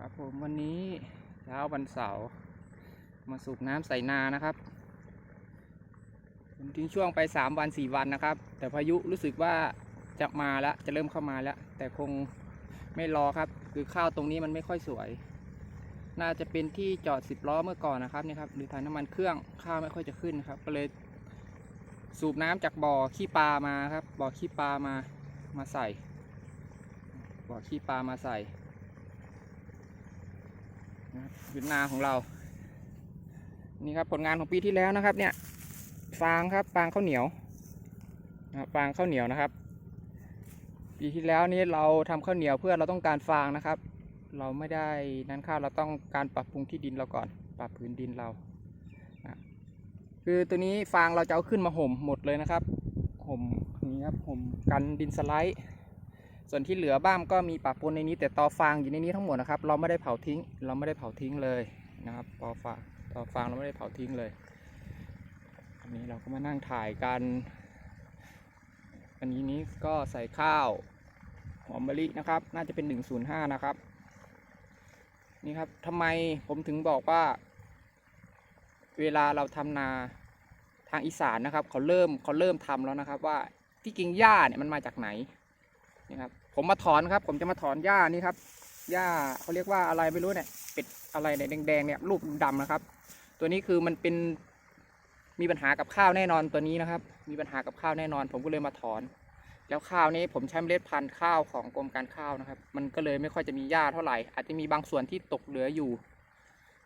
ครับผมวันนี้เช้าวันเสาร์มาสูบน้ำใส่นานะครับผมทิ้งช่วงไปสามวันสี่วันนะครับ แต่พายุรู้สึกว่าจะมาแล้วจะเริ่มเข้ามาแล้ว แต่คงไม่รอครับ คือข้าวตรงนี้มันไม่ค่อยสวย น่าจะเป็นที่จอดสิบล้อเมื่อก่อนนะครับนี่ครับหรือถ่ายน้ำมันเครื่องข้าวไม่ค่อยจะขึ้นครับ ก็เลยสูบน้ำจากบ่อขี้ปลามาครับบ่อขี้ปลามามาใส่บ่อขี้ปลามาใส่ นะครับพื้นนาของเรา นี่ครับผลงานของปีที่แล้วนะครับ เนี่ย ฟางครับ ฟางข้าวเหนียวนะฟางข้าวเหนียวนะครับ ปีที่แล้วนี้เราทำข้าวเหนียวเพื่อเราต้องการฟางนะครับ เราไม่ได้นั้นข้าวเราต้องการปรับปรุงที่ดินเราก่อน ปรับพื้นดินเรานะคือตัวนี้ฟางเราจะเอาขึ้นมาห่มหมดเลยนะครับ ห่มนี่ครับ ห่มกันดินสไลด์ ส่วนที่เหลือบ้างก็มีปะปนในนี้ แต่ตอฟางอยู่ในนี้ทั้งหมดนะครับ เราไม่ได้เผาทิ้ง เราไม่ได้เผาทิ้งเลยนะครับตอฟางตอฟางเราไม่ได้เผาทิ้งเลยอันนี้เราก็มานั่งถ่ายกัน อันนี้นี้ก็ใส่ข้าวหอมมะลินะครับ น่าจะเป็น 105 นะครับ นี่ครับทำไมผมถึงบอกว่า เวลาเราทำนาทางอีสานนะครับเขาเริ่มเขาเริ่มทำแล้วนะครับว่าที่จริงหญ้าเนี่ยมันมาจากไหน นี่ครับผมมาถอนครับ ผมจะมาถอนหญ้านี่ครับหญ้าเขาเรียกว่าอะไรไม่รู้เนี่ยเป็ดอะไรเนี่ยแดงๆเนี่ยรูปดำนะครับ ตัวนี้คือมันเป็นมีปัญหากับข้าวแน่นอนตัวนี้นะครับ มีปัญหากับข้าวแน่นอน ผมก็เลยมาถอน แล้วข้าวนี้ผมใช้เมล็ดพันธุ์ข้าวของกรมการข้าวนะครับ มันก็เลยไม่ค่อยจะมีหญ้าเท่าไหร่ อาจจะมีบางส่วนที่ตกเหลืออยู่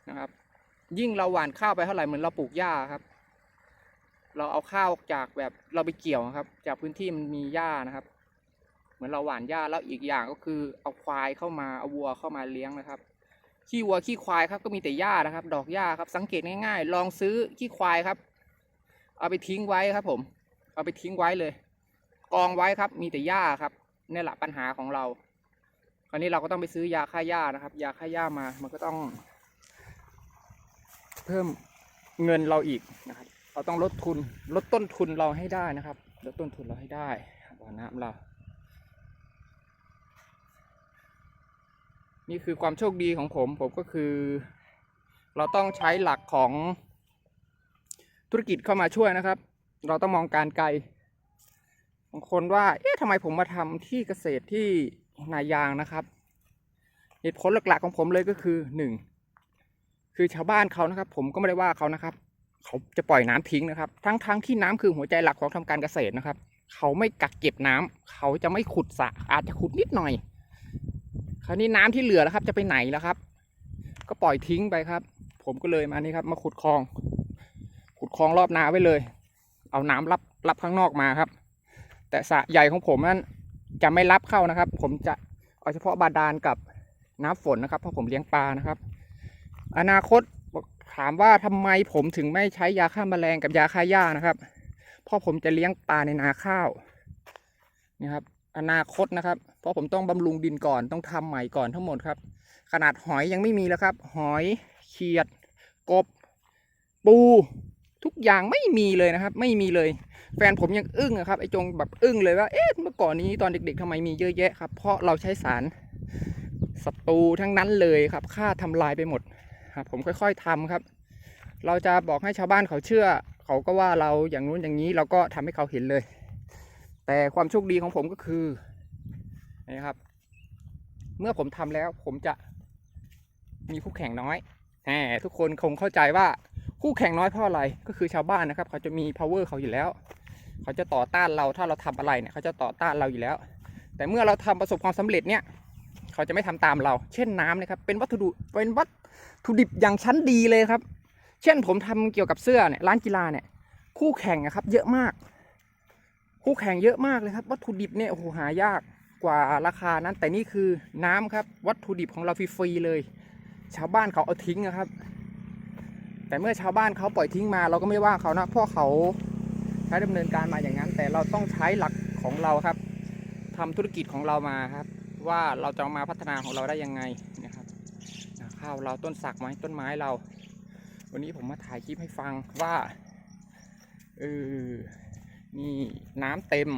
นะครับ ยิ่งเราหว่านข้าวไปเท่าไหร่เหมือนเราปลูกหญ้าครับ เราเอาข้าวจากแบบเราไปเกี่ยวครับ จากพื้นที่มันมีหญ้านะครับ เหมือนเราหว่านหญ้าแล้วอีกอย่างก็คือเอาควายเข้ามาเอาวัวเข้ามาเลี้ยงนะครับขี้วัวขี้ควายครับก็มีแต่หญ้านะครับ ดอกหญ้าครับ สังเกตง่ายๆ ลองซื้อขี้ควายครับ เอาไปทิ้งไว้ครับ ผม เอาไปทิ้งไว้เลย กองไว้ครับ มีแต่หญ้าครับนี่แหละปัญหาของเรา คราวนี้เราก็ต้องไปซื้อยาฆ่าหญ้านะครับ ยาฆ่าหญ้ามา มันก็ต้อง เพิ่มเงินเราอีกนะครับ เราต้องลดทุน ลดต้นทุนเราให้ได้นะครับ ลดต้นทุนเราให้ได้บ่อน้ำเรา นี่คือความโชคดีของผมผมก็คือ เราต้องใช้หลักของธุรกิจเข้ามาช่วยนะครับ เราต้องมองการไกลบางคนว่าเอ๊ะทำไมผมมาทำที่เกษตรที่นายางนะครับเหตุผลหลักๆของผมเลยก็คือหนึ่งคือชาวบ้านเขานะครับ ผมก็ไม่ได้ว่าเขานะครับ เขาจะปล่อยน้ำทิ้งนะครับ ทั้งๆทที่น้ำคือหัวใจหลักของทำการเกษตรนะครับ เขาไม่กักเก็บน้ำเขาจะไม่ขุดสระอาจจะขุดนิดหน่อย คราวนี้น้ำที่เหลือแล้วครับ จะไปไหนแล้วครับ ก็ปล่อยทิ้งไปครับ ผมก็เลยมานี่ครับ มาขุดคลอง ขุดคลองรอบนาไว้เลย เอาน้ำรับรับข้างนอกมาครับ แต่สระใหญ่ของผมนั้นจะไม่รับเข้านะครับ ผมจะเอาเฉพาะบาดาลกับน้ำฝนนะครับเพราะผมเลี้ยงปลานะครับ อนาคตถามว่าทำไมผมถึงไม่ใช้ยาฆ่าแมลงกับยาฆ่าหญ้านะครับเพราะผมจะเลี้ยงปลาในนาข้าวนี่ครับ อนาคตนะครับ เพราะผมต้องบำรุงดินก่อนต้องทำใหม่ก่อนทั้งหมดครับ ขนาดหอยยังไม่มีแล้วครับ หอยเขียด กบ ปู ทุกอย่างไม่มีเลยนะครับ ไม่มีเลย แฟนผมยังอึ้งอะครับไอ้จงแบบอึ้งเลยว่าเอ๊ะเมื่อก่อนนี้ตอนเด็ก ๆทำไมมีเยอะแยะครับ เพราะเราใช้สารศัตรูทั้งนั้นเลยครับฆ่าทำลายไปหมดครับผมค่อย ๆทำครับ เราจะบอกให้ชาวบ้านเขาเชื่อ เขาก็ว่าเราอย่างนู้นอย่างนี้เราก็ทำให้เขาเห็นเลย แต่ความโชคดีของผมก็คือนี่ครับ เมื่อผมทำแล้วผมจะมีคู่แข่งน้อยแหมทุกคนคงเข้าใจว่าคู่แข่งน้อยเพราะอะไรก็คือชาวบ้านนะครับ เขาจะมี power เขาอยู่แล้ว เขาจะต่อต้านเราถ้าเราทำอะไรเนี่ยเขาจะต่อต้านเราอยู่แล้ว แต่เมื่อเราทำประสบความสำเร็จเนี่ย เขาจะไม่ทำตามเรา เช่นน้ำนะครับ เป็นวัตถุดิบเป็นวัตถุดิบอย่างชั้นดีเลยครับ เช่นผมทำเกี่ยวกับเสื้อเนี่ยร้านกีฬาเนี่ยคู่แข่งนะครับ เยอะมาก คู่แข่งเยอะมากเลยครับ วัตถุดิบเนี่ยโอ้โหหายากกว่าราคานั้น แต่นี่คือน้ำครับ วัตถุดิบของเราฟรีๆเลย ชาวบ้านเขาเอาทิ้งนะครับ แต่เมื่อชาวบ้านเขาปล่อยทิ้งมาเราก็ไม่ว่าเขานะเพราะเขาใช้ดำเนินการมาอย่างนั้น แต่เราต้องใช้หลักของเราครับทำธุรกิจของเรามาครับ ว่าเราจะมาพัฒนาของเราได้ยังไงนะครับข้าวเราต้นสักไม้ต้นไม้เรา วันนี้ผมมาถ่ายคลิปให้ฟังว่าเออ นี่น้ำเต็ม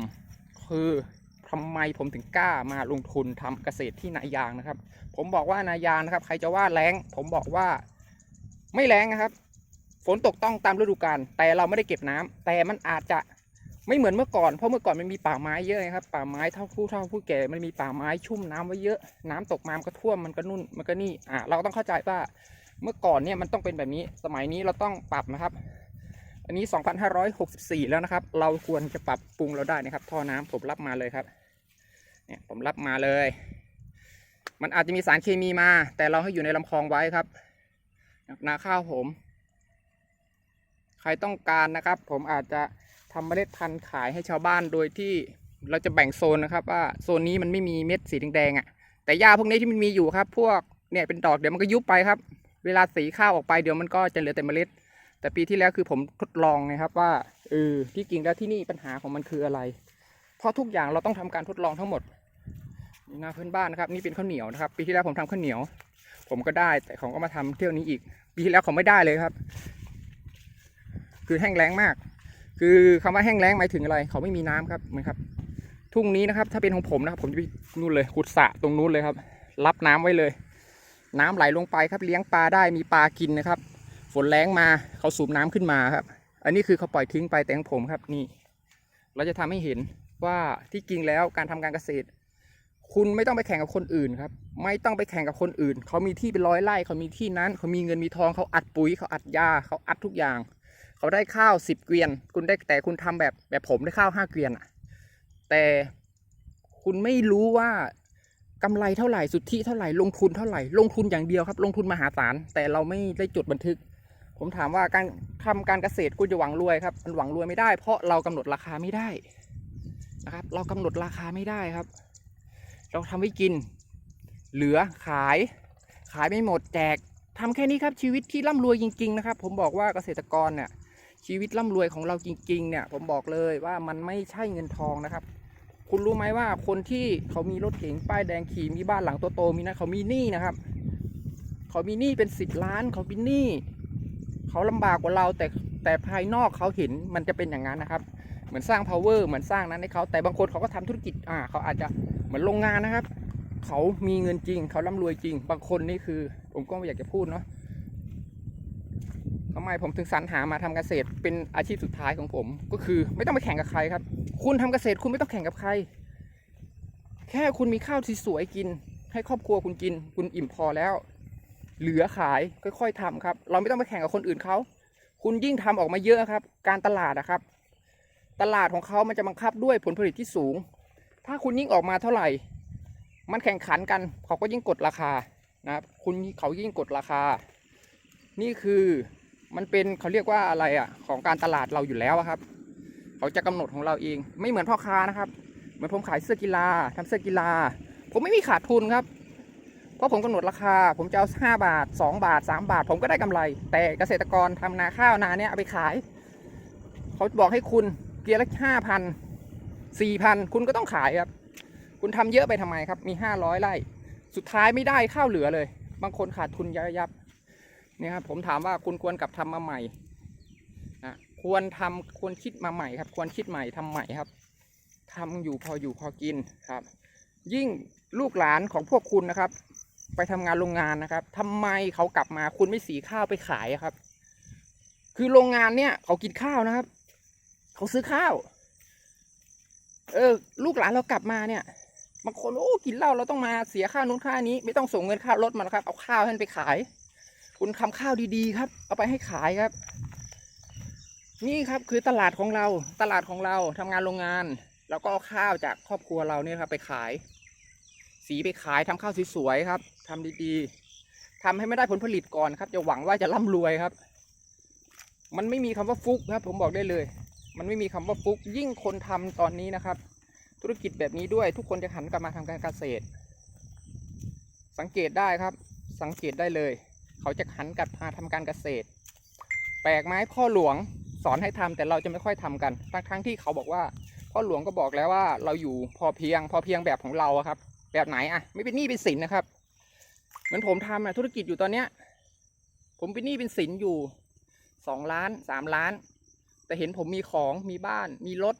คือทำไมผมถึงกล้ามาลงทุนทำเกษตรที่นายางนะครับ ผมบอกว่านายางนะครับ ใครจะว่าแรงผมบอกว่าไม่แรงนะครับ ฝนตกต้องตามฤดูกาลแต่เราไม่ได้เก็บน้ำแต่มันอาจจะไม่เหมือนเมื่อก่อน เพราะเมื่อก่อนมันมีป่าไม้เยอะไงครับ ป่าไม้เท่าผู้เท่าผู้แก่ มันมีป่าไม้ชุ่มน้ำไว้เยอะ น้ำตกมามันก็ท่วม มันก็นุ่น มันก็นี่ อะ เราต้องเข้าใจว่า เมื่อก่อนเนี่ยมันต้องเป็นแบบนี้ สมัยนี้เราต้องปรับนะครับ อันนี้ 2,564 แล้วนะครับ เราควรจะปรับปรุงเราได้นะครับท่อน้ำผมรับมาเลยครับ เนี่ยผมรับมาเลย มันอาจจะมีสารเคมีมา แต่เราให้อยู่ในลำคลองไว้ครับ นาข้าวผม ใครต้องการนะครับ ผมอาจจะทำเมล็ดพันธุ์ขายให้ชาวบ้านโดยที่เราจะแบ่งโซนนะครับว่าโซนนี้มันไม่มีเม็ดสีแดงๆอะ แต่หญ้าพวกนี้ที่มันมีอยู่ครับ พวกเนี่ยเป็นดอกเดี๋ยวมันก็ยุบไปครับ เวลาสีข้าวออกไปเดี๋ยวมันก็จะเหลือแต่เมล็ด แต่ปีที่แล้วคือผมทดลองนะครับว่าเออที่จริงแล้วที่นี่ปัญหาของมันคืออะไร เพราะทุกอย่างเราต้องทำการทดลองทั้งหมดนี่นาเพื่อนบ้านนะครับ นี่เป็นข้าวเหนียวนะครับ ปีที่แล้วผมทำข้าวเหนียว ผมก็ได้แต่เขาก็มาทำเที่ยวนี้อีก ปีที่แล้วเขาไม่ได้เลยครับ คือแห้งแล้งมาก คือคำว่าแห้งแล้งหมายถึงอะไร เขาไม่มีน้ำครับเหมือนครับ ทุ่งนี้นะครับ ถ้าเป็นของผมนะครับ ผมจะไปนู่นเลยขุดสระตรงนู้นเลยครับ รับน้ำไว้เลย น้ำไหลลงไปครับ เลี้ยงปลาได้มีปลากินนะครับ ฝนแรงมาเขาสูบน้ำขึ้นมาครับ อันนี้คือเขาปล่อยทิ้งไปแตงผมครับนี่ เราจะทำให้เห็นว่าที่จริงแล้วการทำการเกษตร คุณไม่ต้องไปแข่งกับคนอื่นครับ ไม่ต้องไปแข่งกับคนอื่น เขามีที่เป็นร้อยไร่เขามีที่นั้น เขามีเงินมีทองเขาอัดปุ๋ยเขาอัดยาเขาอัดทุกอย่าง เขาได้ข้าวสิบเกวียน คุณได้แต่คุณทำแบบแบบผมได้ข้าวห้าเกวียนอะแต่คุณไม่รู้ว่ากำไรเท่าไหร่สุทธิเท่าไหร่ลงทุนเท่าไหร่ลงทุนอย่างเดียวครับ ลงทุนมหาศาลแต่เราไม่ได้จดบันทึก ผมถามว่าการทำการเกษตรคุณจะหวังรวยครับมันหวังรวยไม่ได้ เพราะเรากำหนดราคาไม่ได้นะครับ เรากำหนดราคาไม่ได้ครับ เราทำไว้กิน เหลือขาย ขายไม่หมดแจกทำแค่นี้ครับชีวิตที่ร่ำรวยจริง ๆ นะครับ ผมบอกว่าเกษตรกรเนี่ยชีวิตร่ำรวยของเราจริง ๆ เนี่ย ผมบอกเลยว่ามันไม่ใช่เงินทองนะครับ คุณรู้ไหมว่าคนที่เขามีรถเก๋งป้ายแดงขี่มีบ้านหลังโตๆมีนะเขามีหนี้นะครับ เขามีหนี้เป็นสิบล้านเขาเป็นหนี้ เขาลำบากกว่าเราแต่แต่ภายนอกเขาเห็นมันจะเป็นอย่างนั้นนะครับ เหมือนสร้าง power เหมือนสร้างนั้นให้เขาแต่บางคนเขาก็ทำธุรกิจอ่าเขาอาจจะเหมือนโรงงานนะครับ เขามีเงินจริง เขาร่ำรวยจริง บางคนนี่คือ ผมก็ไม่อยากจะพูดเนาะทำไมผมถึงสรรหามาทำเกษตรเป็นอาชีพสุดท้ายของผม ก็คือไม่ต้องไปแข่งกับใครครับ คุณทำเกษตรคุณไม่ต้องแข่งกับใคร แค่คุณมีข้าวสวยกิน ให้ครอบครัวคุณกิน คุณอิ่มพอแล้ว เหลือขายค่อยๆทำครับ เราไม่ต้องไปแข่งกับคนอื่นเขาคุณยิ่งทำออกมาเยอะครับ การตลาดนะครับ ตลาดของเขามันจะบังคับด้วยผลผลิตที่สูง ถ้าคุณยิ่งออกมาเท่าไหร่ มันแข่งขันกัน เขาก็ยิ่งกดราคานะครับคุณเขายิ่งกดราคา นี่คือมันเป็นเขาเรียกว่าอะไรอะของการตลาดเราอยู่แล้วครับ เขาจะกำหนดของเราเอง ไม่เหมือนพ่อค้านะครับ เหมือนผมขายเสื้อกีฬาทำเสื้อกีฬา ผมไม่มีขาดทุนครับ ราะผมกำหนดราคา ผมจะเอาห้าบาทสองบาทสามบาท ผมก็ได้กำไร แต่เกษตรกรทำนาข้าวนาเนี้ยเอาไปขาย เขาบอกให้คุณเกียร์ละห้าพันสี่พันคุณก็ต้องขายครับ คุณทำเยอะไปทำไมครับ มีห้าร้อยไร่ สุดท้ายไม่ได้ข้าวเหลือเลย บางคนขาดทุนยับยับเนี่ยครับผมถามว่าคุณควรกลับทำมาใหม่นะควรทำควรคิดมาใหม่ครับ ควรคิดใหม่ทำใหม่ครับทำอยู่พออยู่พอกินครับ ยิ่งลูกหลานของพวกคุณนะครับ ไปทำงานโรงงานนะครับทำไมเขากลับมาคุณไม่สีข้าวไปขายครับ คือโรงงานเนี่ยเขากินข้าวนะครับ เขาซื้อข้าว เออ ลูกหลานเรากลับมาเนี่ยบางคนโอ้กินเหล้าเราต้องมาเสียค่านู้นค่านี้ ไม่ต้องส่งเงินค่ารถมาแล้วครับ เอาข้าวให้ไปขาย คุณทำข้าวดีๆครับ เอาไปให้ขายครับ นี่ครับคือตลาดของเราตลาดของเราทำงานโรงงาน แล้วก็เอาข้าวจากครอบครัวเราเนี่ยครับ ไปขาย สีไปขายทำข้าวสวยๆครับ ทำดีๆทำให้ไม่ได้ผลผลิตก่อนครับจะหวังว่าจะร่ำรวยครับ มันไม่มีคำว่าฟุกครับ ผมบอกได้เลย มันไม่มีคำว่าฟุก ยิ่งคนทำตอนนี้นะครับ ธุรกิจแบบนี้ด้วย ทุกคนจะหันกลับมาทำการเกษตร สังเกตได้ครับ สังเกตได้เลย เขาจะหันกลับมาทำการเกษตร แปลกไหมพ่อหลวงสอนให้ทำแต่เราจะไม่ค่อยทำกันทั้งทั้งที่เขาบอกว่าพ่อหลวงก็บอกแล้วว่าเราอยู่พอเพียง พอเพียงแบบของเราครับ แบบไหนอะไม่เป็นหนี้เป็นสินนะครับ มือนผมทำอะธุรกิจอยู่ตอนเนี้ย ผมเป็นหนี้เป็นสินอยู่สองล้านสามล้าน แต่เห็นผมมีของมีบ้าน มีรถ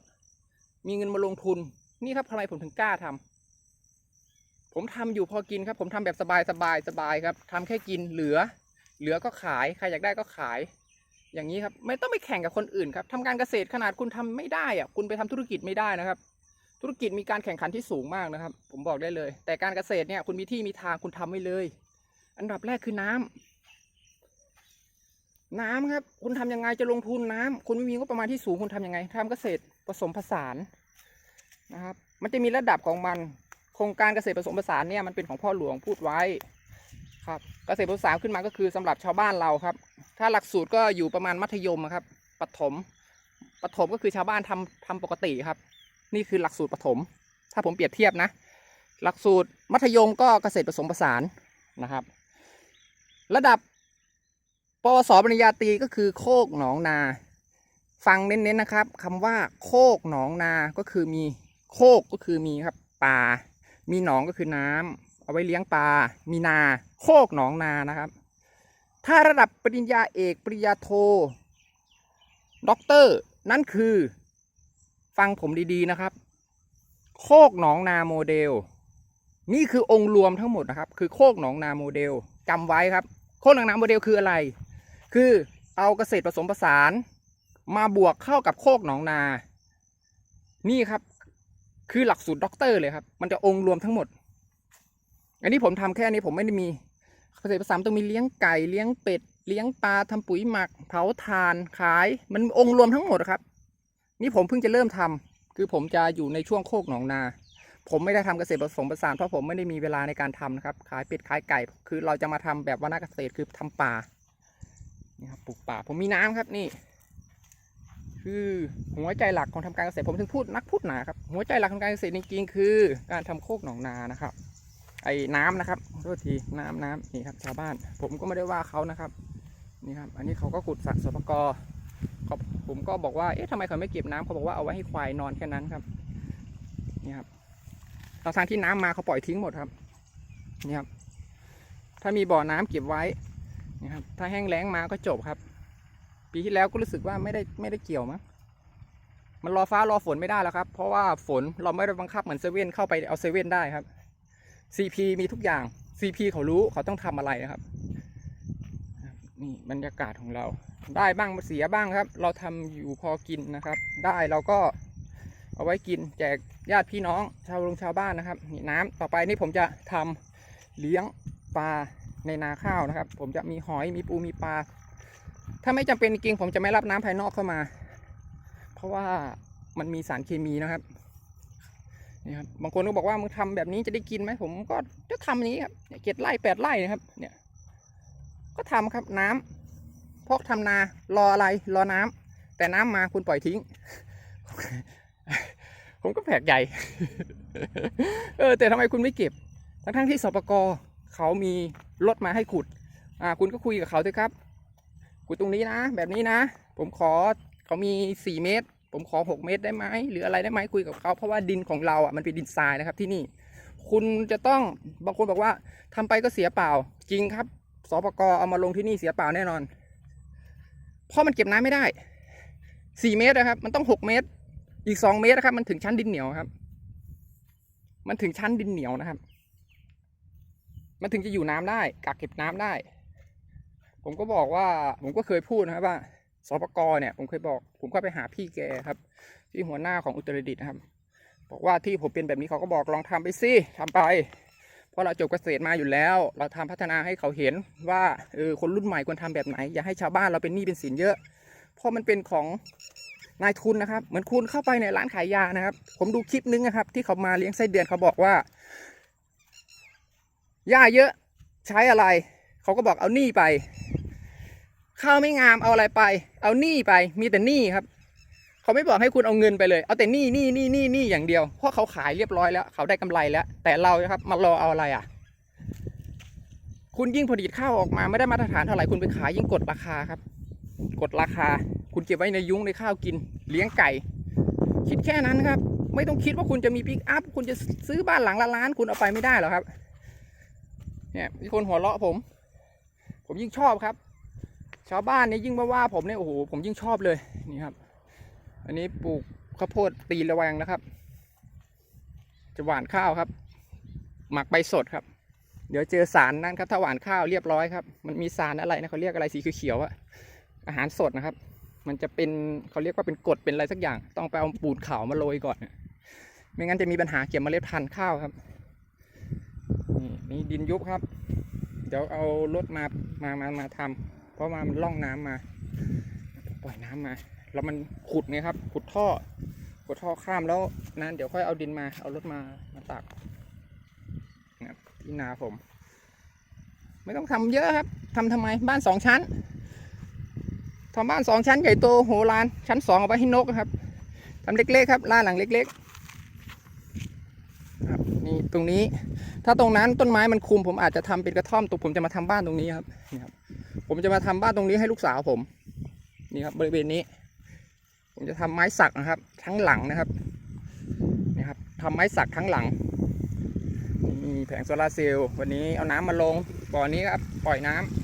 มีเงินมาลงทุน นี่ครับทำไมผมถึงกล้าทำผมทำอยู่พอกินครับ ผมทำแบบสบายสบายสบายครับทำแค่กินเหลือ เหลือก็ขายใครอยากได้ก็ขาย อย่างนี้ครับไม่ต้องไปแข่งกับคนอื่นครับทำการเกษตรขนาดคุณทำไม่ได้อะคุณไปทำธุรกิจไม่ได้นะครับ ธุรกิจมีการแข่งขันที่สูงมากนะครับ ผมบอกได้เลย แต่การเกษตรเนี่ยคุณมีที่มีทางคุณทำไว้เลย อันดับแรกคือน้ำน้ำครับ คุณทำยังไงจะลงทุนน้ำคุณไม่มีงบประมาณที่สูงคุณทำยังไงทำเกษตรผสมผสานนะครับ มันจะมีระดับของมัน โครงการเกษตรผสมผสานเนี่ยมันเป็นของพ่อหลวงพูดไว้ครับ เกษตรผสมผสานขึ้นมาก็คือสำหรับชาวบ้านเราครับ ถ้าหลักสูตรก็อยู่ประมาณมัธยมครับปฐมปฐมก็คือชาวบ้านทำทำปกติครับ นี่คือหลักสูตรปฐมถ้าผมเปรียบเทียบนะ หลักสูตรมัธยมก็เกษตรผสมผสานนะครับ ระดับปวสปริญญาตรีก็คือโคกหนองนา ฟังเน้นๆนะครับคำว่าโคกหนองนาก็คือมีโคกก็คือมีครับป่า มีหนองก็คือน้ำเอาไว้เลี้ยงปลา มีนา โคกหนองนานะครับ ถ้าระดับปริญญาเอกปริญญาโทด็อกเตอร์นั่นคือ ฟังผมดีๆนะครับ โคกหนองนาโมเดล นี่คือองค์รวมทั้งหมดนะครับ คือโคกหนองนาโมเดล จำไว้ครับโคกหนองนาโมเดลคืออะไร คือเอาเกษตรผสมผสาน มาบวกเข้ากับโคกหนองนา นี่ครับ คือหลักสูตรด็อกเตอร์เลยครับ มันจะองค์รวมทั้งหมด อันนี้ผมทำแค่นี้ผมไม่ได้มีเกษตรผสมต้องมีเลี้ยงไก่เลี้ยงเป็ดเลี้ยงปลาทำปุ๋ยหมัก เผาถ่านขาย มันองค์รวมทั้งหมดครับ นี่ผมเพิ่งจะเริ่มทำคือผมจะอยู่ในช่วงโคกหนองนา ผมไม่ได้ทำเกษตรผสมผสานเพราะผมไม่ได้มีเวลาในการทำนะครับ ขายเป็ดขายไก่ คือเราจะมาทำแบบวนาเกษตรคือทำป่านี่ครับปลูกป่า ผมมีน้ำครับนี่ คือหัวใจหลักของทำการเกษตรผมถึงพูดนักพูดหนาครับหัวใจหลักของการเกษตรจริงๆคือ การทำโคกหนองนานะครับ ไอ้น้ำนะครับโทษทีน้ำน้ำนี่ครับชาวบ้าน ผมก็ไม่ได้ว่าเขานะครับนี่ครับอันนี้เขาก็ขุดสระสปกเขาผมก็บอกว่า เอ๊ะทำไมเขาไม่เก็บน้ำเขาบอกว่าเอาไว้ให้ควายนอนแค่นั้นครับ นี่ครับ เราทางที่น้ำมาเขาปล่อยทิ้งหมดครับนี่ครับ ถ้ามีบ่อน้ำเก็บไว้นี่ครับ ถ้าแห้งแล้งมาก็จบครับ ปีที่แล้วก็รู้สึกว่าไม่ได้ไม่ได้เกี่ยวมั้งมันรอฟ้ารอฝนไม่ได้แล้วครับ เพราะว่าฝนเราไม่ได้บังคับเหมือนเซเว่นเข้าไปเอาเซเว่นได้ครับ CP มีทุกอย่าง CP เขารู้เขาต้องทำอะไรนะครับ นี่บรรยากาศของเรา ได้บ้างเสียบ้างครับ เราทำอยู่พอกินนะครับ ได้เราก็ เอาไว้กินแจกญาติพี่น้องชาวโรงชาวบ้านนะครับนี่น้ำต่อไปนี่ผมจะทำเลี้ยงปลาในนาข้าวนะครับ ผมจะมีหอยมีปูมีปลา ถ้าไม่จำเป็นจริงผมจะไม่รับน้ำภายนอกเข้ามา เพราะว่ามันมีสารเคมีนะครับนี่ครับบางคนก็บอกว่ามึงทำแบบนี้จะได้กินไหมผมก็จะทำอย่างนี้ครับเนี่ยเจ็ดไร่แปดไร่นะครับ เนี่ย ก็ทำครับน้ำเพราะทำนา รออะไรรอน้ำแต่น้ำมาคุณปล่อยทิ้ง ผมก็แปลกใจ เออ แต่ทำไมคุณไม่เก็บ ทั้งทั้งที่สปกเขามีรถมาให้ขุด อ่า คุณก็คุยกับเขาด้วยครับ ขุดตรงนี้นะ แบบนี้นะ ผมขอเขามีสี่เมตร ผมขอหกเมตรได้ไหมหรืออะไรได้ไหมคุยกับเขาเพราะว่าดินของเราอะมันเป็นดินทรายนะครับที่นี่ คุณจะต้องบางคนบอกว่าทำไปก็เสียเปล่า จริงครับสปกเอามาลงที่นี่เสียเปล่าแน่นอน เพราะมันเก็บน้ำไม่ได้สี่เมตรนะครับ มันต้องหกเมตร อีกสองเมตรนะครับ มันถึงชั้นดินเหนียวครับ มันถึงชั้นดินเหนียวนะครับ มันถึงจะอยู่น้ำได้ กักเก็บน้ำได้ ผมก็บอกว่า ผมก็เคยพูดนะครับว่าสปกรเนี่ย ผมเคยบอก ผมก็ไปหาพี่แกครับ ที่หัวหน้าของอุตรดิตถ์นะครับ บอกว่าที่ผมเป็นแบบนี้เขาก็บอกลองทำไปสิทำไป เพราะเราจบเกษตรมาอยู่แล้ว เราทำพัฒนาให้เขาเห็นว่าเออคนรุ่นใหม่ควรทำแบบไหน อย่าให้ชาวบ้านเราเป็นหนี้เป็นสินเยอะ เพราะมันเป็นของ นายทุนนะครับ เหมือนคุณเข้าไปในร้านขายยานะครับ ผมดูคลิปนึงนะครับ ที่เขามาเลี้ยงไส้เดือนเขาบอกว่าหญ้าเยอะใช้อะไร เขาก็บอกเอานี้ไป ข้าวไม่งามเอาอะไรไป เอาหนี้ไปมีแต่หนี้ครับ เขาไม่บอกให้คุณเอาเงินไปเลย เอาแต่หนี้หนี้หนี้หนี้หนี้อย่างเดียว เพราะเขาขายเรียบร้อยแล้ว เขาได้กำไรแล้ว แต่เราครับมารอเอาอะไรอะ คุณยิ่งผลิตข้าวออกมาไม่ได้มาตรฐานเท่าไหร่คุณไปขายยิ่งกดราคาครับ กดราคา คุณเก็บไว้ในยุ้งในข้าวกิน เลี้ยงไก่ คิดแค่นั้นครับ ไม่ต้องคิดว่าคุณจะมีปิกอัพ คุณจะซื้อบ้านหลังละล้าน คุณเอาไปไม่ได้หรอกครับ เนี่ยมีคนหัวเราะผม ผมยิ่งชอบครับ ชาวบ้านเนี่ยยิ่งมาว่าผมเนี่ยโอ้โหผมยิ่งชอบเลยนี่ครับ อันนี้ปลูกข้าวโพดตีนระแวงนะครับ จะหว่านข้าวครับ หมักใบสดครับเดี๋ยวเจอสารนั่นครับถ้าหวานข้าวเรียบร้อยครับ มันมีสารอะไรนะเขาเรียกอะไรสีเขียวๆอะ อาหารสดนะครับ มันจะเป็นเขาเรียกว่าเป็นกดเป็นอะไรสักอย่าง ต้องไปเอาปูดขาวมาโรยก่อน ไม่งั้นจะมีปัญหาเกี่ยวกับเมล็ดพันธุ์ข้าวครับนี่นี่ดินยุบครับ เดี๋ยวเอารถมามามามาทำเพราะว่ามันล่องน้ำมา ปล่อยน้ำมา แล้วมันขุดไงครับ ขุดท่อขุดท่อข้ามแล้วนั้นเดี๋ยวค่อยเอาดินมาเอารถมามาตักนะที่นาผม ไม่ต้องทำเยอะครับทำทำไมบ้านสองชั้น ทำบ้านสองชั้นใหญ่โตโหฬารชั้นสองเอาไว้ให้นกครับทำเล็กๆครับล่านหลังเล็กๆครับนี่ตรงนี้ ถ้าตรงนั้นต้นไม้มันคุม ผมอาจจะทำเป็นกระท่อมตัวผมจะมาทำบ้านตรงนี้ครับนี่ครับ ผมจะมาทำบ้านตรงนี้ให้ลูกสาวผมนี่ครับบริเวณนี้ ผมจะทำไม้สักนะครับ ทั้งหลังนะครับนี่ครับทำไม้สักทั้งหลังมีแผงโซลาเซลล์วันนี้เอาน้ำมาลงบ่อนี้ครับปล่อยน้ำ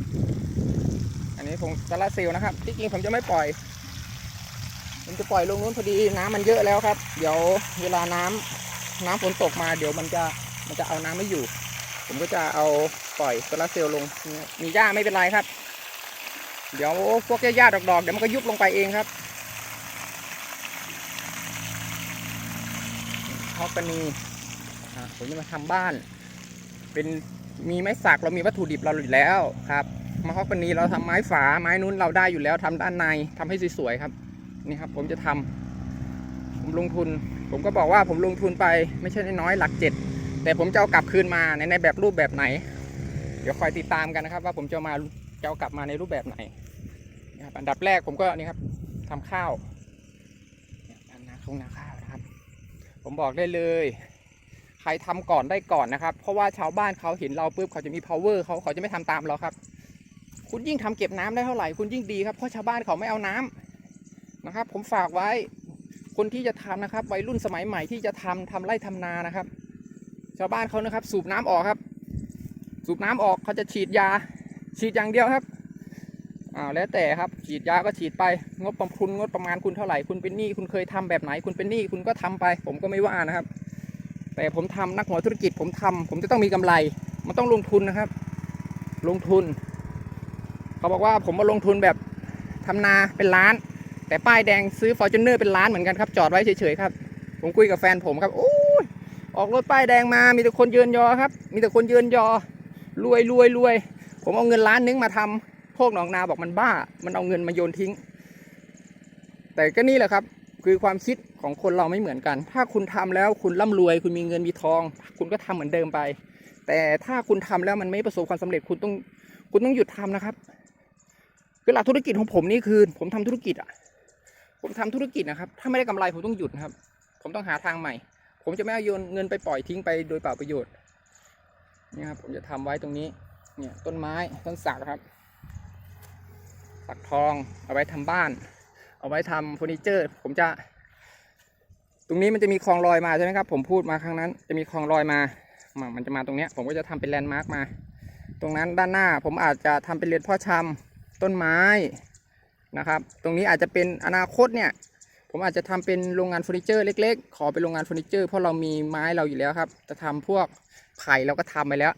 อันนี้ผมโซลาร์เซลล์นะครับ ที่จริงผมจะไม่ปล่อย ผมจะปล่อยลงนู้นพอดีน้ำมันเยอะแล้วครับ เดี๋ยวเวลาน้ำน้ำฝนตกมาเดี๋ยวมันจะมันจะเอาน้ำไม่อยู่ ผมก็จะเอาปล่อยโซลาร์เซลล์ลง มีหญ้าไม่เป็นไรครับ เดี๋ยวพวกหญ้าดอกๆเดี๋ยวมันก็ยุบลงไปเองครับฮอกกานีอ่าผมจะมาทำบ้าน เป็นมีไม้สักเรามีวัตถุดิบเราอยู่แล้วครับ มาฮอกกานีเราทำไม้ฝาไม้นู้นเราได้อยู่แล้วทำด้านในทำให้สวยๆครับ นี่ครับ ผมจะทำผมลงทุน ผมก็บอกว่าผมลงทุนไปไม่ใช่น้อยหลักเจ็ดแต่ผมจะเอากลับคืนมาในในแบบรูปแบบไหน เดี๋ยวคอยติดตามกันนะครับ ว่าผมจะมาจะเอากลับมาในรูปแบบไหนนะครับอันดับแรกผมก็นี่ครับทำข้าวเนี่ยทำนาข้งนาข้าวนะครับ ผมบอกได้เลยใครทำก่อนได้ก่อนนะครับ เพราะว่าชาวบ้านเขาเห็นเราปุ๊บเขาจะมี power เขาเขาจะไม่ทำตามเราครับ คุณยิ่งทำเก็บน้ำได้เท่าไหร่คุณยิ่งดีครับเพราะชาวบ้านเขาไม่เอาน้ำนะครับ ผมฝากไว้คนที่จะทำนะครับ วัยรุ่นสมัยใหม่ที่จะทำทำไร่ทำนานะครับ ชาวบ้านเขานะครับ สูบน้ำออกครับ สูบน้ำออกเขาจะฉีดยา ฉีดอย่างเดียวครับอ่าแล้วแต่ครับฉีดยาก็ฉีดไปงบประคุณงบประมาณคุณเท่าไหร่คุณเป็นหนี้คุณเคยทำแบบไหน คุณเป็นหนี้คุณก็ทำไป ผมก็ไม่ว่านะครับ แต่ผมทำนักหัวธุรกิจผมทำผมจะต้องมีกำไร มันต้องลงทุนนะครับ ลงทุน เขาบอกว่าผมมาลงทุนแบบทำนาเป็นล้าน แต่ป้ายแดงซื้อฟอร์จูเนอร์เป็นล้านเหมือนกันครับ จอดไว้เฉยๆครับ ผมคุยกับแฟนผมครับโอ้ยออกรถป้ายแดงมามีแต่คนเยินยอครับ มีแต่คนเยินยอรวยรวยรวยผมเอาเงินล้านนึงมาทำพวกหนองนาบอกมันบ้า มันเอาเงินมาโยนทิ้ง แต่ก็นี่แหละครับ คือความคิดของคนเราไม่เหมือนกัน ถ้าคุณทำแล้วคุณร่ำรวย คุณมีเงินมีทอง คุณก็ทำเหมือนเดิมไป แต่ถ้าคุณทำแล้วมันไม่ประสบความสำเร็จคุณต้องคุณต้องหยุดทำนะครับ คือหลักธุรกิจของผมนี่คือผมทำธุรกิจอะ ผมทำธุรกิจนะครับ ถ้าไม่ได้กำไรผมต้องหยุดนะครับ ผมต้องหาทางใหม่ ผมจะไม่เอาโยนเงินไปปล่อยทิ้งไปโดยเปล่าประโยชน์นี่ครับผมจะทำไว้ตรงนี้ เนี่ยต้นไม้ต้นสักครับสักทอง เอาไว้ทำบ้าน เอาไว้ทำเฟอร์นิเจอร์ ผมจะ ตรงนี้มันจะมีคลองลอยมาใช่ไหมครับ ผมพูดมาครั้งนั้น จะมีคลองลอยมา มันจะมาตรงเนี้ย ผมก็จะทำเป็นแลนด์มาร์กมา ตรงนั้นด้านหน้า ผมอาจจะทำเป็นเรือนพ่อชำ ต้นไม้นะครับ ตรงนี้อาจจะเป็นอนาคตเนี่ย ผมอาจจะทำเป็นโรงงานเฟอร์นิเจอร์เล็ก ๆ ขอเป็นโรงงานเฟอร์นิเจอร์เพราะเรามีไม้เราอยู่แล้วครับ จะทำพวกไผ่เราก็ทำไปแล้ว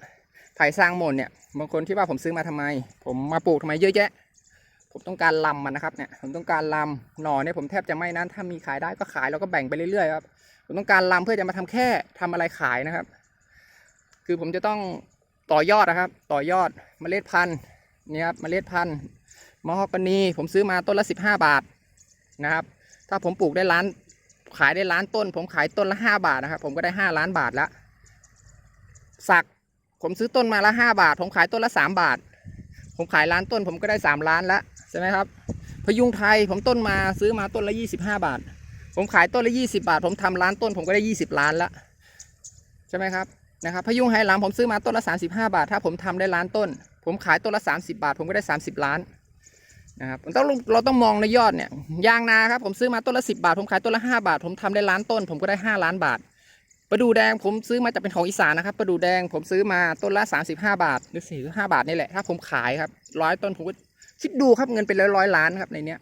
ไผ่สร้างหมดเนี่ย บางคนที่ว่าผมซื้อมาทำไม ผมมาปลูกทำไมเยอะแยะ ผมต้องการลำมันนะครับเนี่ย ผมต้องการลำหน่อเนี่ยผมแทบจะไม่นั้น ถ้ามีขายได้ก็ขายแล้วก็แบ่งไปเรื่อยๆครับ ผมต้องการลำเพื่อจะมาทำแค่ทำอะไรขายนะครับ คือผมจะต้องต่อยอดนะครับ ต่อยอดเมล็ดพันธุ์ นี่ยครับเมล็ดพันธุ์มะฮอกกานีผมซื้อมาต้นละสิบห้าบาทนะครับ ถ้าผมปลูกได้ล้านขายได้ล้านต้น ผมขายต้นละห้าบาทนะครับ ผมก็ได้ห้าล้านบาทละสักผมซื้อต้นมาละห้าบาท ผมขายต้นละสามบาท ผมขายล้านต้น ผมก็ได้สามล้านละใช่ไหมครับพยุงไทยผมต้นมาซื้อมาต้นละยี่สิบห้าบาท ผมขายต้นละยี่สิบาท ผมทำล้านต้น ผมก็ได้ยี่สิบล้านละใช่ไหมครับนะครับพยุงไฮลัมผมซื้อมาต้นละสามสิบห้าบาท ถ้าผมทำได้ล้านต้น ผมขายต้นละสามสิบาท ผมก็ได้สามสิบล้านนะครับมันต้องเราต้องมองในยอดเนี่ยยางนาครับผมซื้อมาต้นละสิบาท ผมขายต้นละห้าบาท ผมทำได้ล้านต้น ผมก็ได้ห้าล้านบาทประดูแดงผมซื้อมาจากเป็นของอีสานนะครับประดูแดงผมซื้อมาต้นละสามสิบห้าบาทหรือสี่ห้าบาทนี่แหละถ้าผมขายครับร้อยต้นผมก็คิดดูครับเงินเป็นร้อยร้อยล้านครับในเนี้ย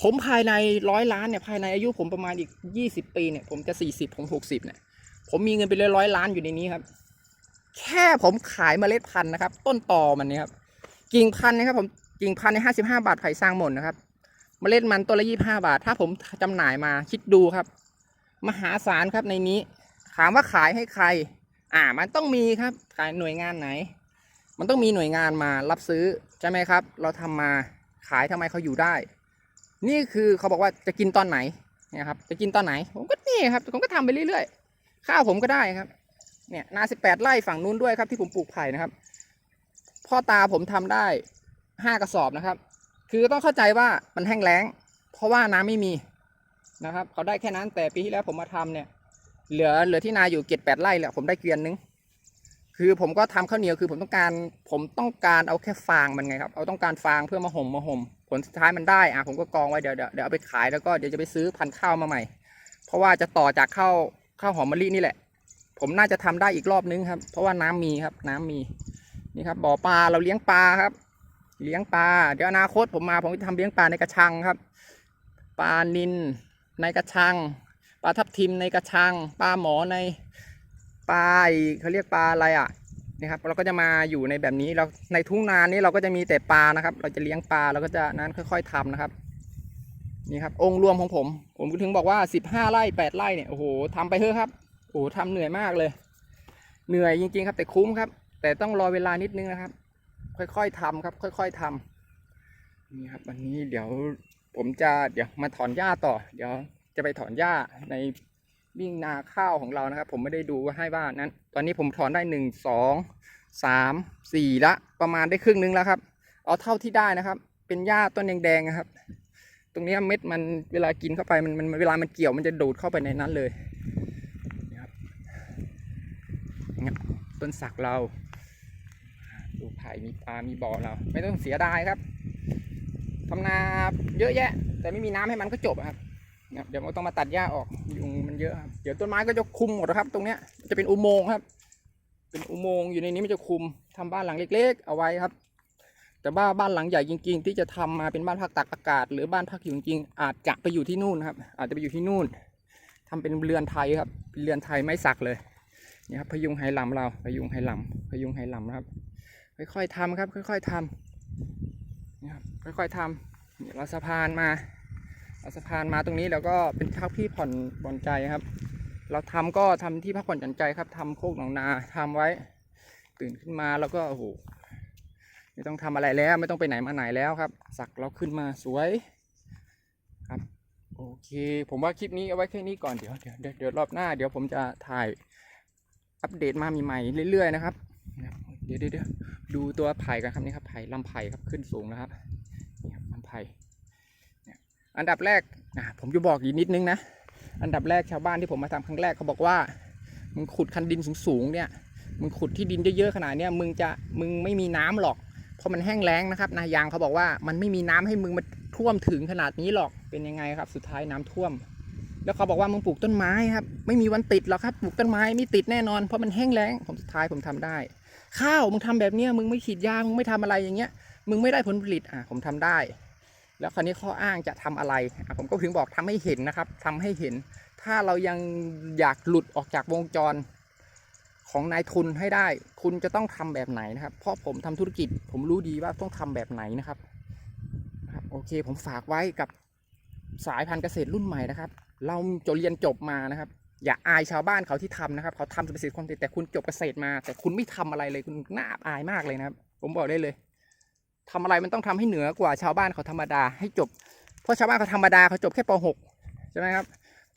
ผมภายในร้อยล้านเนี่ยภายในอายุผมประมาณอีกยี่สิบปีเนี่ยผมจะสี่สิบผมหกสิบเนี่ยผมมีเงินเป็นร้อยร้อยล้านอยู่ในนี้ครับ แค่ผมขายเมล็ดพันธุ์นะครับ ต้นตอมันนี่ครับกิ่งพันธุ์นะครับผมกิ่งพันธุ์ในห้าสิบห้าบาทไผ่สร้างหมดนะครับ เมล็ดมันต้นละยี่ห้าบาท ถ้าผมจำหน่ายมาคิดดูครับ มหาศาลครับในนี้ ถามว่าขายให้ใคร อ่า มันต้องมีครับขายหน่วยงานไหน มันต้องมีหน่วยงานมารับซื้อใช่ไหมครับ เราทำมาขายทำไมเขาอยู่ได้ นี่คือเขาบอกว่าจะกินตอนไหนเนี่ยครับจะกินตอนไหน ผมก็นี่ครับผมก็ทำไปเรื่อยๆข้าวผมก็ได้ครับ เนี่ยนาสิบแปดไร่ฝั่งนู้นด้วยครับที่ผมปลูกไผ่นะครับ พ่อตาผมทำได้ห้ากระสอบนะครับ คือต้องเข้าใจว่ามันแห้งแล้ง เพราะว่าน้ำไม่มีนะครับ เขาได้แค่นั้นแต่ปีที่แล้วผมมาทำเนี่ย เหลือเหลือที่นาอยู่เจ็ดแปดไร่แหละผมได้เกวียนนึงคือผมก็ทำข้าวเหนียวคือผมต้องการผมต้องการเอาแค่ฟางมันไงครับเอาต้องการฟางเพื่อมาห่มมาห่มผลสุดท้ายมันได้อะผมก็กองไว้เดี๋ยวเดี๋ยวเดี๋ยวเอาไปขายแล้วก็เดี๋ยวจะไปซื้อพันธุ์ข้าวมาใหม่ เพราะว่าจะต่อจากข้าวข้าวหอมมะลินี่แหละ ผมน่าจะทำได้อีกรอบนึงครับ เพราะว่าน้ำมีครับ น้ำมีนี่ครับบ่อปลาเราเลี้ยงปลาครับ เลี้ยงปลาเดี๋ยวอนาคตผมมาผมจะทำเลี้ยงปลาในกระชังครับปลานินในกระชังปลาทับทิมในกระชังปลาหมอในปลาเขาเรียกปลาอะไรอะนี่ครับเราก็จะมาอยู่ในแบบนี้เราในทุ่งนานี้เราก็จะมีแต่ปลานะครับ เราจะเลี้ยงปลาเราก็จะนั้นค่อย ๆทำนะครับนี่ครับองค์รวมของผม ผมก็ถึงบอกว่าสิบห้าไร่แปดไร่เนี่ยโอ้โหทำไปเถอะครับ โอ้โหทำเหนื่อยมากเลย เหนื่อยจริง ๆ ครับ แต่คุ้มครับ แต่ต้องรอเวลานิดนึงนะครับ ค่อยๆทำครับ ค่อย ๆทำนี่ครับวันนี้เดี๋ยวผมจะเดี๋ยวมาถอนหญ้าต่อ เดี๋ยวจะไปถอนหญ้าในวิ่งนาข้าวของเรานะครับ ผมไม่ได้ดูให้ว่านั้น ตอนนี้ผมถอนได้หนึ่งสองสามสี่ละประมาณได้ครึ่งนึงแล้วครับ เอาเท่าที่ได้นะครับ เป็นหญ้าต้นแดงๆนะครับ ตรงนี้เม็ดมันเวลากินเข้าไปมันมันเวลามันเกี่ยวมันจะดูดเข้าไปในนั้นเลยนี่ครับนี่ครับ ต้นสักเราดูไผ่มีปลา มีบ่อเรา ไม่ต้องเสียดายครับทำนาเยอะแยะ แต่ไม่มีน้ำให้มันก็จบครับ เดี๋ยวมันต้องมาตัดหญ้าออกยุงมันเยอะครับเดี๋ยวต้นไม้ก็จะคุมหมดนะครับ ตรงเนี้ยจะเป็นอุโมงค์ครับ เป็นอุโมงค์อยู่ในนี้มันจะคุมทำบ้านหลังเล็ก ๆ เอาไว้ครับ แต่บ้าบ้านหลังใหญ่จริง ๆ ที่จะทำมาเป็นบ้านพักตักอากาศ หรือบ้านพักอยู่จริงๆอาจจะไปอยู่ที่นู่นครับ อาจจะไปอยู่ที่นู่นทำเป็นเรือนไทยครับเป็นเรือนไทยไม่สักเลย นี่ครับพยุงไหหลำเราพยุงไหหลำพยุงไหหลำนะครับ ค่อยๆทำครับ ค่อยๆทำนี่ครับค่อยๆทำเราสะพานมาเราสะพานมาตรงนี้แล้วก็เป็นที่พักที่ผ่อนผ่อนใจครับ เราทำก็ทำที่พักผ่อนหย่อนใจครับทำโคกหนองนาทำไว้ ตื่นขึ้นมาแล้วก็โอ้โหไม่ต้องทำอะไรแล้วไม่ต้องไปไหนมาไหนแล้วครับ สักเราขึ้นมาสวยครับโอเค ผมว่าคลิปนี้เอาไว้แค่นี้ก่อนเดี๋ยวเดี๋ยวเดี๋ยวรอบหน้า เดี๋ยวผมจะถ่าย อัปเดตมาใหม่ๆเรื่อยๆนะครับ เดี๋ยวเดี๋ยวดูตัวไผ่กันครับนี่ครับไผ่ลำไผ่ครับขึ้นสูงนะครับนี่ครับลำไผ่อันดับแรกอะผมจะบอกอีกนิดนึงนะอันดับแรกชาวบ้านที่ผมมาทำครั้งแรกเขาบอกว่ามึงขุดคันดินสูงๆเนี่ยมึงขุดที่ดินเยอะๆขนาดเนี้ยมึงจะมึงไม่มีน้ำหรอก เพราะมันแห้งแล้งนะครับนายางเขาบอกว่ามันไม่มีน้ำให้มึงมาท่วมถึงขนาดนี้หรอกเป็นยังไงครับ สุดท้ายน้ำท่วม แล้วเขาบอกว่ามึงปลูกต้นไม้ครับ ไม่มีวันติดหรอกครับปลูกต้นไม้ไม่ติดแน่นอนเพราะมันแห้งแล้งผมสุดท้ายผมทำได้ ข้าวมึงทำแบบเนี้ยมึงไม่ฉีดยามึงไม่ทำอะไรอย่างเงี้ย มึงไม่ได้ผลผลิตอะผมทำได้ แล้วคราวนี้ข้ออ้างจะทำอะไรอะผมก็ถึงบอกทำให้เห็นนะครับทำให้เห็น ถ้าเรายังอยากหลุดออกจากวงจรของนายทุนให้ได้ คุณจะต้องทำแบบไหนนะครับ เพราะผมทำธุรกิจ ผมรู้ดีว่าต้องทำแบบไหนนะครับนะครับ โอเคผมฝากไว้กับสายพันธุ์เกษตรรุ่นใหม่นะครับ เราจะเรียนจบมานะครับ อย่าอายชาวบ้านเขาที่ทำนะครับ เขาทำเกษตรความแต่คุณจบเกษตรมา แต่คุณไม่ทำอะไรเลยคุณน่าอายมากเลยนะครับ ผมบอกได้เลยทำอะไรมันต้องทำให้เหนือกว่าชาวบ้านเขาธรรมดาให้จบ เพราะชาวบ้านเขาธรรมดาเขาจบแค่ป .6 ใช่ไหมครับ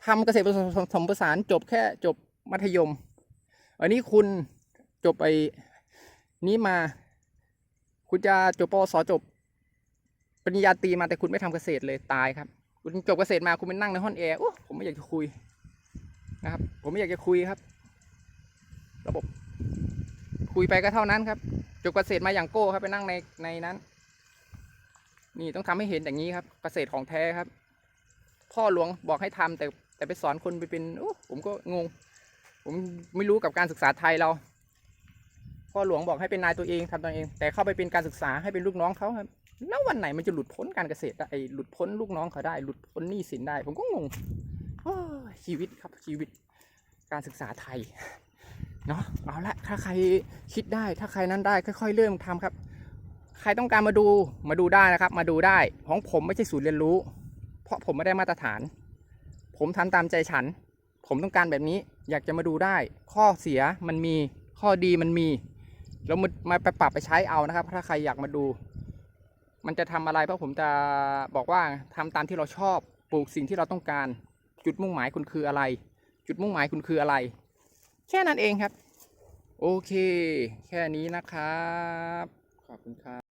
ทำเกษตรผสมผสานจบแค่จบมัธยม อันนี้คุณจบไปนี้มา คุณจะจบปสจบปริญญาตรีมาแต่คุณไม่ทำเกษตรเลยตายครับ คุณจบเกษตรมาคุณไปนั่งในห้องแอร์โอ้ผมไม่อยากจะคุยนะครับ ผมไม่อยากจะคุยครับ ระบบ คุยไปก็เท่านั้นครับจบเกษตรมาอย่างโก้ครับไปนั่งในในนั้น นี่ต้องทำให้เห็นอย่างนี้ครับ เกษตรของแท้ครับ พ่อหลวงบอกให้ทำแต่แต่ไปสอนคนไปเป็นโอ้ผมก็งง ผมไม่รู้กับการศึกษาไทยเรา พ่อหลวงบอกให้เป็นนายตัวเองทำตัวเอง แต่เข้าไปเป็นการศึกษาให้เป็นลูกน้องเขาครับ แล้ววันไหนมันจะหลุดพ้นการเกษตรได้หลุดพ้นลูกน้องเขาได้ หลุดพ้นหนี้สินได้ ผมก็งงชีวิตครับชีวิตการศึกษาไทยเนาะเอาละถ้าใครคิดได้ถ้าใครนั้นได้ค่อย ๆ เริ่มทำครับ ใครต้องการมาดูมาดูได้นะครับ มาดูได้ของผมไม่ใช่ศูนย์เรียนรู้ เพราะผมไม่ได้มาตรฐาน ผมทำตามใจฉัน ผมต้องการแบบนี้อยากจะมาดูได้ ข้อเสียมันมีข้อดีมันมีแล้วมามาไปปรับไปใช้เอานะครับ ถ้าใครอยากมาดู มันจะทำอะไรเพราะผมจะบอกว่าทำตามที่เราชอบปลูกสิ่งที่เราต้องการ จุดมุ่งหมายคุณคืออะไร จุดมุ่งหมายคุณคืออะไร แค่นั้นเองครับ โอเค แค่นี้นะครับ ขอบคุณครับ